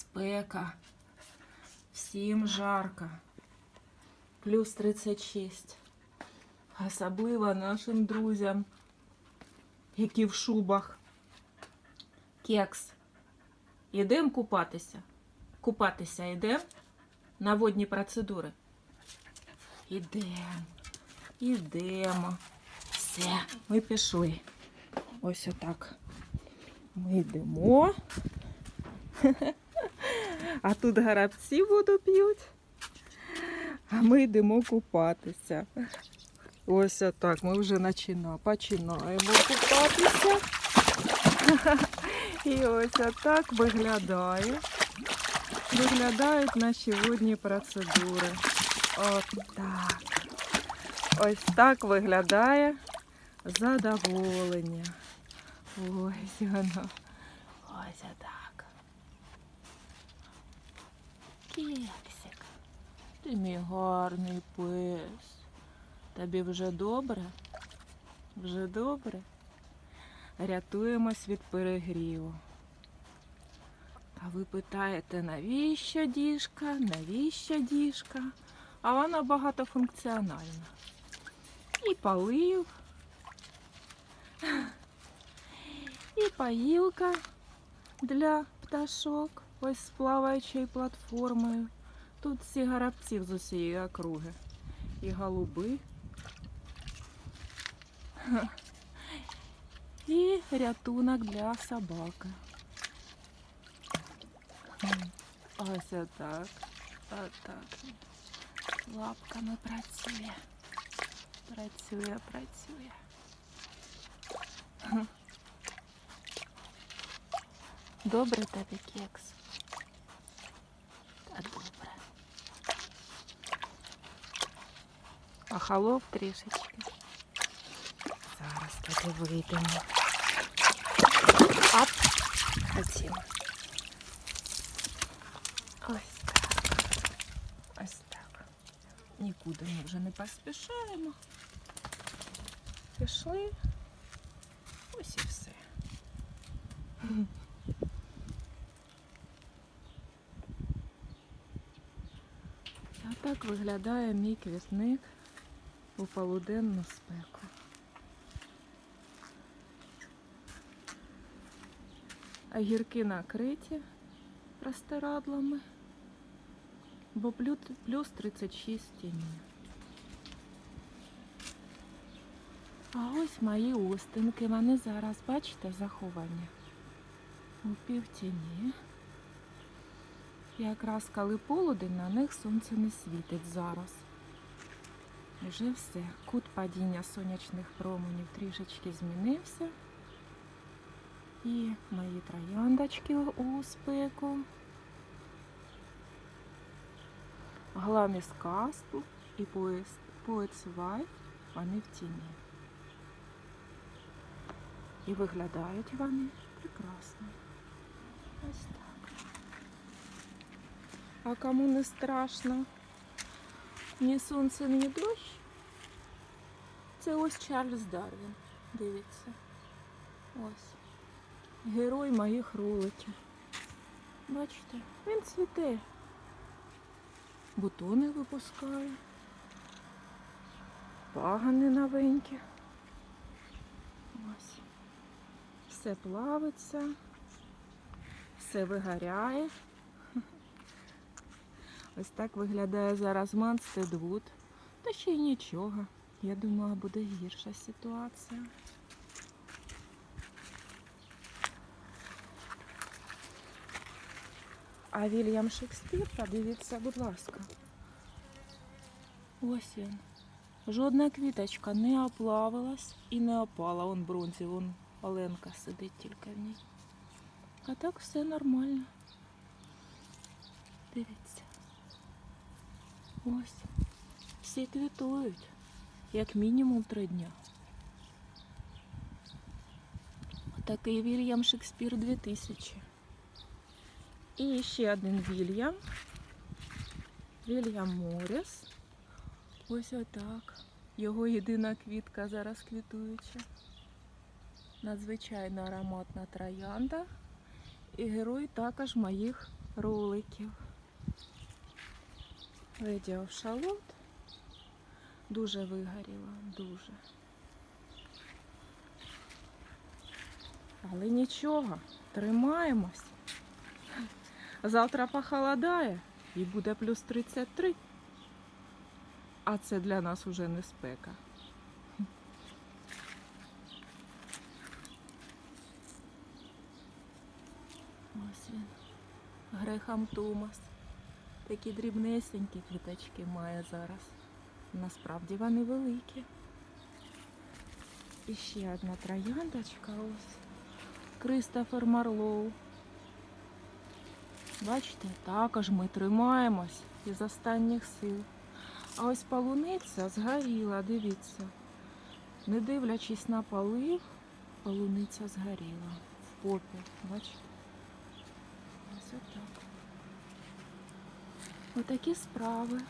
спека. Всім жарко. Плюс 36. Особливо нашим друзям, які в шубах. Кекс. Ідемо купатися. Купатися йдемо на водні процедури. Ідемо. Ідемо. Все, ми пішли. Ось отак. Ми йдемо. А тут гарабці воду п'ють. А ми йдемо купатися. Ось отак. Ми вже почина- починаємо купатися. І ось отак виглядає. Виглядають наші водні процедури. От так. Ось так виглядає задоволення. Ось воно. Ось отак. Кексик, ти мій гарний пес. Тобі вже добре? Вже добре? Рятуємось від перегріву. А ви питаєте, навіщо діжка? Навіщо діжка? А вона багатофункціональна. І полив, і поїлка для пташок. Ось з плаваючою платформою. Тут всі горобців з усієї округи. І голуби. І рятунок для собаки. Ось отак. Отак. Лапками працює. Працює, працює. Добре тобі кекс. Охолов трішечки. Зараз тобі вийдемо. Ап. Хотімо. Ось так. Ось так. Нікуди ми вже не поспішаємо. Пішли. Ось і все. А так виглядає мій квітник У полуденну спеку. А гірки накриті простирадлами, бо плюс 36 в тіні. А ось мої устинки, вони зараз, бачите, заховані у півтіні. Якраз коли полудень, на них сонце не світить зараз. Вже все. Кут падіння сонячних променів трішечки змінився. І мої трояндочки у спеку. Гламіс Кастл і Poets Wife, вони в тіні. І виглядають вони прекрасно. Ось так. А кому не страшно? Ні сонце, ні дощ. Це ось Чарльз Дарвін. Дивіться. Ось. Герой моїх роликів. Бачите, він цвіте. Бутони випускає. Пагани новенькі. Ось. Все плавиться, все вигоряє. Ось так виглядає зараз Манстедвуд. Та ще й нічого. Я думала, буде гірша ситуація. А Вільям Шекспір, подивіться, будь ласка. Ось він. Жодна квіточка не оплавилась і не опала. Он бронзі, вон Оленка сидить тільки в ній. А так все нормально. Дивіться. Ось. Всі квітують. Як мінімум три дня. Такий Вільям Шекспір 2000. І ще один Вільям. Вільям Моріс. Ось отак. Його єдина квітка зараз квітуюча. Надзвичайно ароматна троянда. і герой також моїх роликів. Леді Овшалот дуже вигоріла, дуже. Але нічого, тримаємось. Завтра похолодає і буде плюс 33. А це для нас уже не спека. Ось він. Грехам Томас. Такі дрібнесенькі квіточки має зараз. Насправді вони великі. І ще одна трояндочка ось. Кристофер Марлоу. Бачите, також ми тримаємось із останніх сил. А ось полуниця згоріла, дивіться. Не дивлячись на полив, полуниця згоріла в попі. Бачите? Ось отак. Отакі справи.